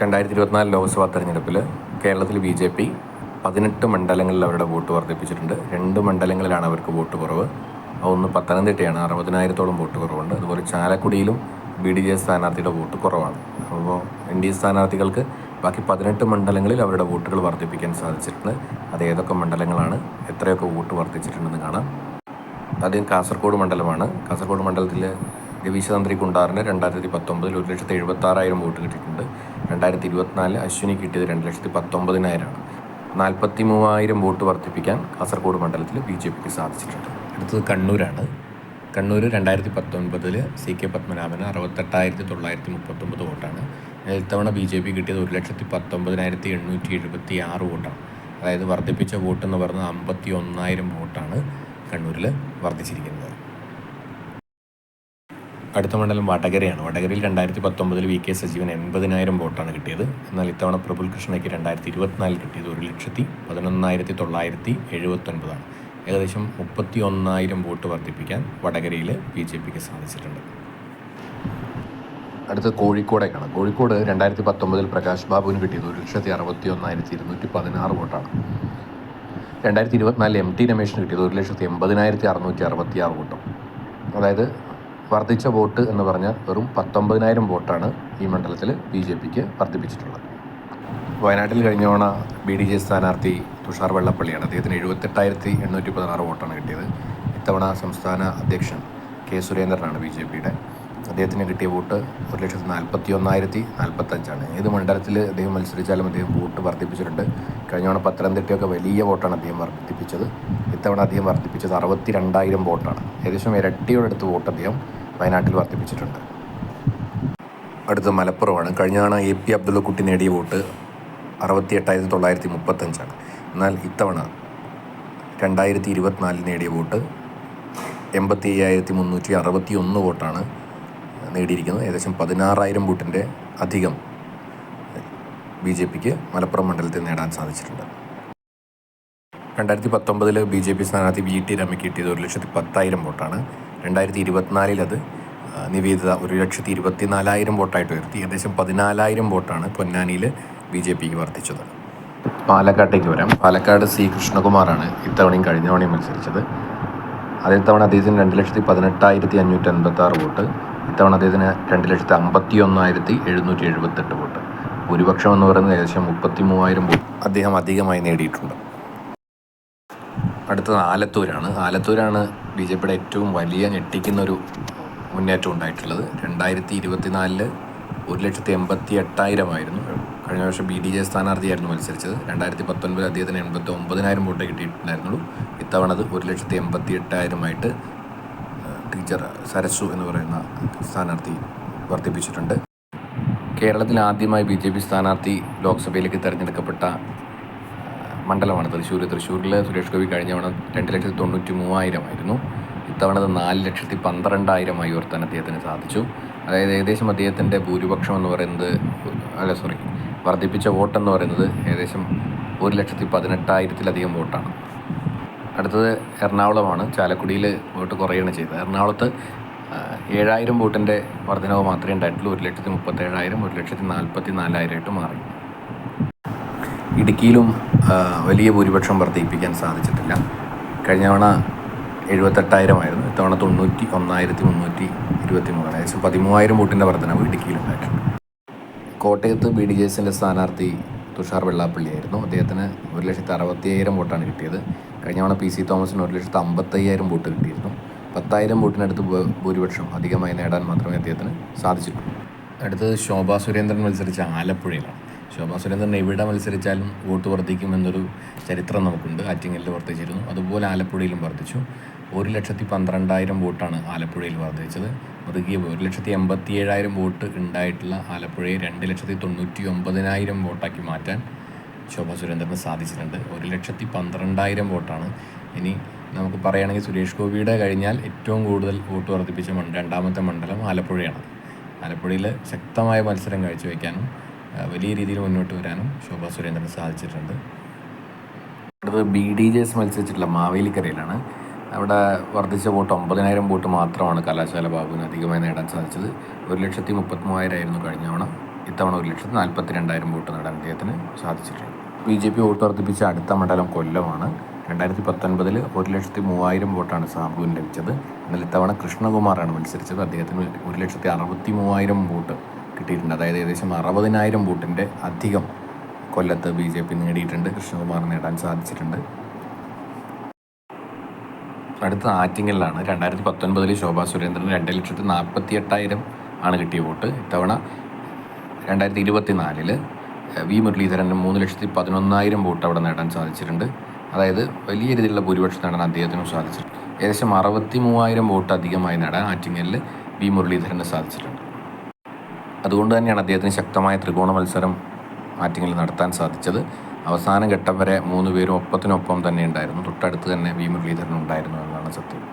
രണ്ടായിരത്തി ഇരുപത്തിനാല് ലോക്സഭാ തെരഞ്ഞെടുപ്പിൽ കേരളത്തിൽ ബി ജെ പി പതിനെട്ട് മണ്ഡലങ്ങളിൽ അവരുടെ വോട്ട് വർദ്ധിപ്പിച്ചിട്ടുണ്ട്. രണ്ട് മണ്ഡലങ്ങളിലാണ് അവർക്ക് വോട്ട് കുറവ്. ഒന്ന് പത്തനംതിട്ടയാണ്. അറുപതിനായിരത്തോളം വോട്ട് കുറവുണ്ട്. അതുപോലെ ചാലക്കുടിയിലും ബി ഡി ജെ സ്ഥാനാർത്ഥിയുടെ വോട്ട് കുറവാണ്. അപ്പോൾ എൻ ഡി എ സ്ഥാനാർത്ഥികൾക്ക് ബാക്കി പതിനെട്ട് മണ്ഡലങ്ങളിൽ അവരുടെ വോട്ടുകൾ വർദ്ധിപ്പിക്കാൻ സാധിച്ചിട്ടുണ്ട്. അത് ഏതൊക്കെ മണ്ഡലങ്ങളാണ് എത്രയൊക്കെ വോട്ട് വർദ്ധിച്ചിട്ടുണ്ടെന്ന് കാണാം. ആദ്യം കാസർഗോഡ് മണ്ഡലമാണ്. കാസർഗോഡ് മണ്ഡലത്തിൽ രവീശ തന്ത്രി കുണ്ടാറിന് രണ്ടായിരത്തി പത്തൊമ്പതിൽ ഒരു ലക്ഷത്തി എഴുപത്താറായിരം വോട്ട് കിട്ടിയിട്ടുണ്ട്. രണ്ടായിരത്തി ഇരുപത്തിനാലിൽ അശ്വിനി കിട്ടിയത് രണ്ട് ലക്ഷത്തി പത്തൊമ്പതിനായിരമാണ് നാൽപ്പത്തി മൂവായിരം വോട്ട് വർദ്ധിപ്പിക്കാൻ കാസർഗോഡ് മണ്ഡലത്തിൽ ബി ജെ പിക്ക് സാധിച്ചിട്ടുണ്ട്. അടുത്തത് കണ്ണൂരാണ്. കണ്ണൂർ രണ്ടായിരത്തി പത്തൊൻപതിൽ സി കെ പത്മനാഭന് അറുപത്തെട്ടായിരത്തി തൊള്ളായിരത്തി മുപ്പത്തൊമ്പത് വോട്ടാണ്. ഇത്തവണ ബി ജെ പി കിട്ടിയത് ഒരു ലക്ഷത്തി പത്തൊമ്പതിനായിരത്തി എണ്ണൂറ്റി എഴുപത്തി ആറ് വോട്ടാണ്. അതായത് വർദ്ധിപ്പിച്ച വോട്ട് എന്ന് പറയുന്നത് അമ്പത്തി ഒന്നായിരം വോട്ടാണ് കണ്ണൂരിൽ വർദ്ധിച്ചിരിക്കുന്നത്. അടുത്ത മണ്ഡലം വടകരയാണ്. വടകരയിൽ രണ്ടായിരത്തി പത്തൊമ്പതിൽ വി കെ സജീവൻ എൺപതിനായിരം വോട്ടാണ് കിട്ടിയത്. എന്നാൽ ഇത്തവണ പ്രഫുൽ കൃഷ്ണയ്ക്ക് രണ്ടായിരത്തി ഇരുപത്തിനാലിൽ കിട്ടിയത് ഒരു ലക്ഷത്തി പതിനൊന്നായിരത്തി തൊള്ളായിരത്തി എഴുപത്തൊൻപതാണ് ഏകദേശം മുപ്പത്തി ഒന്നായിരം വോട്ട് വർദ്ധിപ്പിക്കാൻ വടകരയിൽ ബി ജെ പിക്ക് സാധിച്ചിട്ടുണ്ട്. അടുത്ത കോഴിക്കോടേക്കാണ്. കോഴിക്കോട് രണ്ടായിരത്തി പത്തൊമ്പതിൽ പ്രകാശ് ബാബുവിന് കിട്ടിയത് ഒരു ലക്ഷത്തി അറുപത്തി ഒന്നായിരത്തി ഇരുന്നൂറ്റി പതിനാറ് വോട്ടാണ്. രണ്ടായിരത്തി ഇരുപത്തിനാലിൽ എം ടി രമേശിന് കിട്ടിയത് ഒരു ലക്ഷത്തി എൺപതിനായിരത്തി അറുന്നൂറ്റി അറുപത്തി ആറ് വോട്ടും. അതായത് വർദ്ധിച്ച വോട്ട് എന്ന് പറഞ്ഞാൽ വെറും പത്തൊമ്പതിനായിരം വോട്ടാണ് ഈ മണ്ഡലത്തിൽ ബി ജെ പിക്ക് വർദ്ധിപ്പിച്ചിട്ടുള്ളത്. വയനാട്ടിൽ കഴിഞ്ഞ തവണ ബി ഡി ജെ സ്ഥാനാർത്ഥി തുഷാർ വെള്ളപ്പള്ളിയാണ്. അദ്ദേഹത്തിന് എഴുപത്തെട്ടായിരത്തി എണ്ണൂറ്റി പതിനാറ് വോട്ടാണ് കിട്ടിയത്. ഇത്തവണ സംസ്ഥാന അധ്യക്ഷൻ കെ സുരേന്ദ്രനാണ് ബി ജെ പിയുടെ അദ്ദേഹത്തിന് കിട്ടിയ വോട്ട് ഒരു ലക്ഷത്തി നാൽപ്പത്തി ഒന്നായിരത്തി നാൽപ്പത്തഞ്ചാണ്. ഏത് മണ്ഡലത്തിൽ അദ്ദേഹം മത്സരിച്ചാലും അദ്ദേഹം വോട്ട് വർദ്ധിപ്പിച്ചിട്ടുണ്ട്. കഴിഞ്ഞ തവണ പത്തനംതിട്ടയൊക്കെ വലിയ വോട്ടാണ് അദ്ദേഹം വർദ്ധിപ്പിച്ചത്. ഇത്തവണ അദ്ദേഹം വർദ്ധിപ്പിച്ചത് അറുപത്തി രണ്ടായിരം വോട്ടാണ്. ഏകദേശം ഇരട്ടിയോടടുത്ത് വോട്ട് അദ്ദേഹം വയനാട്ടിൽ വർദ്ധിപ്പിച്ചിട്ടുണ്ട്. അടുത്ത മലപ്പുറമാണ്. കഴിഞ്ഞ തവണ എ പി അബ്ദുള്ളക്കുട്ടി നേടിയ വോട്ട് അറുപത്തി എട്ടായിരത്തി തൊള്ളായിരത്തി മുപ്പത്തഞ്ചാണ് എന്നാൽ ഇത്തവണ രണ്ടായിരത്തി ഇരുപത്തിനാലിൽ നേടിയ വോട്ട് എൺപത്തി അയ്യായിരത്തി മുന്നൂറ്റി അറുപത്തി ഒന്ന് വോട്ടാണ്. നേടിയിരിക്കുന്നത്. ഏകദേശം പതിനാറായിരം വോട്ടിന്റെ അധികം ബി ജെ പിക്ക് മലപ്പുറം മണ്ഡലത്തിൽ നേടാൻ സാധിച്ചിട്ടുണ്ട്. രണ്ടായിരത്തി പത്തൊമ്പതിൽ ബി ജെ പി സ്ഥാനാർത്ഥി വി ടി രമയ്ക്ക് കിട്ടിയത് ഒരു ലക്ഷത്തി പത്തായിരം വോട്ടാണ്. രണ്ടായിരത്തി ഇരുപത്തിനാലിൽ അത് നിവേദിത ഒരു ലക്ഷത്തി ഇരുപത്തി നാലായിരം വോട്ടായിട്ട് ഉയർത്തി. ഏകദേശം പതിനാലായിരം വോട്ടാണ് പൊന്നാനിയിൽ ബി ജെ പിക്ക് വർദ്ധിച്ചത്. പാലക്കാട്ടേക്ക് വരാം. പാലക്കാട് സി കൃഷ്ണകുമാറാണ് ഇത്തവണയും കഴിഞ്ഞ തവണയും മത്സരിച്ചത്. അതേ തവണ അദ്ദേഹത്തിന് രണ്ട് ലക്ഷത്തി പതിനെട്ടായിരത്തി അഞ്ഞൂറ്റി അൻപത്തി ആറ് വോട്ട് ഇത്തവണ അദ്ദേഹത്തിന് രണ്ട് ലക്ഷത്തി അമ്പത്തി ഒന്നായിരത്തി എഴുന്നൂറ്റി എഴുപത്തെട്ട് വോട്ട്. ഭൂരിപക്ഷം എന്ന് പറയുന്നത് ഏകദേശം മുപ്പത്തി മൂവായിരം വോട്ട് അദ്ദേഹം അധികമായി നേടിയിട്ടുണ്ട്. അടുത്തത് ആലത്തൂരാണ്. ആലത്തൂരാണ് ബി ജെ പിയുടെ ഏറ്റവും വലിയ ഞെട്ടിക്കുന്ന ഒരു മുന്നേറ്റം ഉണ്ടായിട്ടുള്ളത്. രണ്ടായിരത്തി ഇരുപത്തിനാലിൽ ഒരു ലക്ഷത്തി എൺപത്തി എട്ടായിരമായിരുന്നു കഴിഞ്ഞ വർഷം ബി ഡി ജെ സ്ഥാനാർത്ഥിയായിരുന്നു മത്സരിച്ചത്. രണ്ടായിരത്തി പത്തൊൻപത് അദ്ദേഹത്തിന് എൺപത്തി ഒമ്പതിനായിരം വോട്ട് കിട്ടിയിട്ടുണ്ടായിരുന്നുള്ളൂ. ഇത്തവണ അത് ഒരു ലക്ഷത്തി എൺപത്തി എട്ടായിരമായിട്ട് ടീച്ചർ സരസു എന്ന് പറയുന്ന സ്ഥാനാർത്ഥി വർദ്ധിപ്പിച്ചിട്ടുണ്ട്. കേരളത്തിൽ ആദ്യമായി ബി ജെ പി സ്ഥാനാർത്ഥി ലോക്സഭയിലേക്ക് തിരഞ്ഞെടുക്കപ്പെട്ട മണ്ഡലമാണ് തൃശ്ശൂർ. തൃശ്ശൂരിൽ സുരേഷ് ഗോപി കഴിഞ്ഞ തവണ രണ്ട് ലക്ഷത്തി തൊണ്ണൂറ്റി മൂവായിരമായിരുന്നു ഇത്തവണ അത് നാല് ലക്ഷത്തി പന്ത്രണ്ടായിരമായി ഉയർത്താൻ അദ്ദേഹത്തിന് സാധിച്ചു. അതായത് ഏകദേശം അദ്ദേഹത്തിന്റെ ഭൂരിപക്ഷം എന്ന് പറയുന്നത് അല്ല സോറി വർദ്ധിപ്പിച്ച വോട്ടെന്ന് പറയുന്നത് ഏകദേശം ഒരു ലക്ഷത്തി പതിനെട്ടായിരത്തിലധികം വോട്ടാണ്. അടുത്തത് എറണാകുളമാണ്. ചാലക്കുടിയിൽ വോട്ട് കുറയുകയാണ് ചെയ്തത്. എറണാകുളത്ത് ഏഴായിരം വോട്ടിന്റെ വർധനവ് മാത്രമേ ഉണ്ടായിട്ടുള്ളൂ. ഒരു ലക്ഷത്തി മുപ്പത്തേഴായിരം ഒരു ലക്ഷത്തി നാൽപ്പത്തി നാലായിരമായിട്ട് മാറി. ഇടുക്കിയിലും വലിയ ഭൂരിപക്ഷം വർദ്ധിപ്പിക്കാൻ സാധിച്ചിട്ടില്ല. കഴിഞ്ഞ തവണ എഴുപത്തെട്ടായിരമായിരുന്നു ഇത്തവണ തൊണ്ണൂറ്റി ഒന്നായിരത്തി മുന്നൂറ്റി ഇരുപത്തി മൂന്ന് ഏകദേശം പതിമൂവായിരം വോട്ടിന്റെ വർധനവ് ഇടുക്കിയിലുണ്ടായിട്ടുണ്ട്. കോട്ടയത്ത് ബി ഡി ജെ എസിന്റെ സ്ഥാനാർത്ഥി തുഷാർ വെള്ളാപ്പള്ളിയായിരുന്നു അദ്ദേഹത്തിന് ഒരു ലക്ഷത്തി അറുപത്തി അയ്യായിരം വോട്ടാണ് കിട്ടിയത്. കഴിഞ്ഞ തവണ പി സി തോമസിന് ഒരു ലക്ഷത്തി അമ്പത്തയ്യായിരം വോട്ട് കിട്ടിയിരുന്നു. പത്തായിരം വോട്ടിനടുത്ത് ഭൂരിപക്ഷം അധികമായി നേടാൻ മാത്രമേ അദ്ദേഹത്തിന് സാധിച്ചിട്ടുള്ളൂ. അടുത്തത് ശോഭാ സുരേന്ദ്രൻ മത്സരിച്ച ആലപ്പുഴയിലാണ്. ശോഭാ സുരേന്ദ്രൻ എവിടെ മത്സരിച്ചാലും വോട്ട് വർദ്ധിക്കുമെന്നൊരു ചരിത്രം നമുക്കുണ്ട്. ആറ്റിങ്ങലിൽ വർദ്ധിച്ചിരുന്നു. അതുപോലെ ആലപ്പുഴയിലും വർദ്ധിച്ചു. ഒരു ലക്ഷത്തി പന്ത്രണ്ടായിരം വോട്ടാണ് ആലപ്പുഴയിൽ വർദ്ധിച്ചത്. മൃഗീയ ഒരു ലക്ഷത്തി എൺപത്തി ഏഴായിരം വോട്ട് ഉണ്ടായിട്ടുള്ള ആലപ്പുഴയെ രണ്ട് ലക്ഷത്തി തൊണ്ണൂറ്റി ഒമ്പതിനായിരം വോട്ടാക്കി മാറ്റാൻ ശോഭാ സുരേന്ദ്രന് സാധിച്ചിട്ടുണ്ട്. ഒരു ലക്ഷത്തി പന്ത്രണ്ടായിരം വോട്ടാണ്. ഇനി നമുക്ക് പറയുകയാണെങ്കിൽ സുരേഷ് ഗോപിയുടെ കഴിഞ്ഞാൽ ഏറ്റവും കൂടുതൽ വോട്ട് വർദ്ധിപ്പിച്ച രണ്ടാമത്തെ മണ്ഡലം ആലപ്പുഴയാണ്. ആലപ്പുഴയിൽ ശക്തമായ മത്സരം കാഴ്ചവെക്കാനും വലിയ രീതിയിൽ മുന്നോട്ട് വരാനും ശോഭ സുരേന്ദ്രന് സാധിച്ചിട്ടുണ്ട്. അടുത്തത് ബി ഡി ജെ എസ് മത്സരിച്ചിട്ടുള്ള മാവേലിക്കരയിലാണ്. അവിടെ വർദ്ധിച്ച വോട്ട് ഒമ്പതിനായിരം വോട്ട് മാത്രമാണ് കലാശാല ബാബുവിന് അധികമായി നേടാൻ സാധിച്ചത്. ഒരു ലക്ഷത്തി മുപ്പത്തി മൂവായിരം ആയിരുന്നു കഴിഞ്ഞ തവണ. ഇത്തവണ ഒരു ലക്ഷത്തി നാൽപ്പത്തി രണ്ടായിരം വോട്ട് നേടാൻ അദ്ദേഹത്തിന് സാധിച്ചിട്ടുണ്ട്. ബി ജെ പി വോട്ട് വർദ്ധിപ്പിച്ച അടുത്ത മണ്ഡലം കൊല്ലമാണ്. രണ്ടായിരത്തി പത്തൊൻപതിൽ ഒരു ലക്ഷത്തി മൂവായിരം വോട്ടാണ് സാബുവിന് ലഭിച്ചത്. എന്നാൽ ഇത്തവണ കൃഷ്ണകുമാറാണ് മത്സരിച്ചത്. അദ്ദേഹത്തിന് ഒരു ലക്ഷത്തി അറുപത്തി മൂവായിരം വോട്ട് കിട്ടിയിട്ടുണ്ട്. അതായത് ഏകദേശം അറുപതിനായിരം വോട്ടിന്റെ അധികം കൊല്ലത്ത് ബി ജെ പി നേടിയിട്ടുണ്ട്. കൃഷ്ണകുമാർ നേടാൻ സാധിച്ചിട്ടുണ്ട്. അടുത്ത ആറ്റിങ്ങലിലാണ്. രണ്ടായിരത്തി പത്തൊൻപതിൽ ശോഭാ സുരേന്ദ്രൻ രണ്ട് ലക്ഷത്തി നാൽപ്പത്തി എട്ടായിരം ആണ് കിട്ടിയ വോട്ട്. ഇത്തവണ രണ്ടായിരത്തി ഇരുപത്തി നാലിൽ വി മുരളീധരന് മൂന്ന് ലക്ഷത്തി പതിനൊന്നായിരം വോട്ട് അവിടെ നേടാൻ സാധിച്ചിട്ടുണ്ട്. അതായത് വലിയ രീതിയിലുള്ള ഭൂരിപക്ഷം നേടാൻ അദ്ദേഹത്തിനും സാധിച്ചിട്ടുണ്ട്. ഏകദേശം അറുപത്തി മൂവായിരം വോട്ട് അധികമായി നേടാൻ ആറ്റിങ്ങലിൽ വി മുരളീധരന് സാധിച്ചിട്ടുണ്ട്. അതുകൊണ്ട് തന്നെയാണ് അദ്ദേഹത്തിന് ശക്തമായ ത്രികോണ മത്സരം ആറ്റിങ്ങലിൽ നടത്താൻ സാധിച്ചത്. അവസാന ഘട്ടം വരെ മൂന്ന് പേരും ഒപ്പത്തിനൊപ്പം തന്നെ ഉണ്ടായിരുന്നു. തൊട്ടടുത്ത് തന്നെ വി മുരളീധരൻ ഉണ്ടായിരുന്നു എന്നാണ് സത്യം.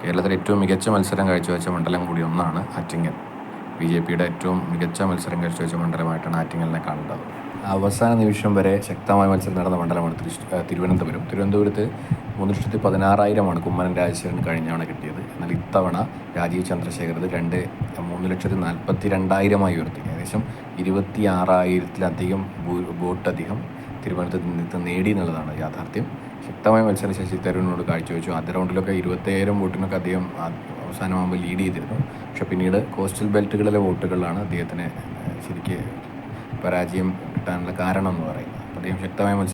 കേരളത്തിലെ ഏറ്റവും മികച്ച മത്സരം കാഴ്ചവെച്ച മണ്ഡലം കൂടി ഒന്നാണ് ആറ്റിങ്ങൽ. ബി ജെ പിയുടെ ഏറ്റവും മികച്ച മത്സരം കാഴ്ചവെച്ച മണ്ഡലമായിട്ടാണ് ആറ്റിങ്ങലിനെ കാണേണ്ടത് അവസാന നിമിഷം വരെ ശക്തമായ മത്സരം നടന്ന മണ്ഡലമാണ് തിരുവനന്തപുരം. തിരുവനന്തപുരത്ത് മൂന്ന് ലക്ഷത്തി പതിനാറായിരമാണ് കുമ്മനം രാജശേഖരൻ കഴിഞ്ഞ കിട്ടിയത്. എന്നാൽ ഇത്തവണ രാജീവ് ചന്ദ്രശേഖരത് രണ്ട് മൂന്ന് ലക്ഷത്തി നാൽപ്പത്തി രണ്ടായിരമായി ഉയർത്തി. ഏകദേശം ഇരുപത്തി ആറായിരത്തിലധികം വോട്ട് വോട്ടധികം തിരുവനന്തപുരത്ത് നേടി എന്നുള്ളതാണ് യാഥാർത്ഥ്യം. ശക്തമായ മത്സരം ശശി തരൂരിനോട് കാഴ്ചവെച്ചു. ആദ്യ റൗണ്ടിലൊക്കെ ഇരുപത്തിയായിരം വോട്ടിനൊക്കെ ആ- അവസാനമാകുമ്പോൾ ലീഡ് ചെയ്തിരുന്നു. പക്ഷെ പിന്നീട് കോസ്റ്റൽ ബെൽറ്റുകളിലെ വോട്ടുകളിലാണ് അദ്ദേഹത്തിന് ശരിക്ക് പരാജയം കിട്ടാനുള്ള കാരണം എന്ന് പറയുന്നത് അദ്ദേഹം ശക്തമായ മത്സരം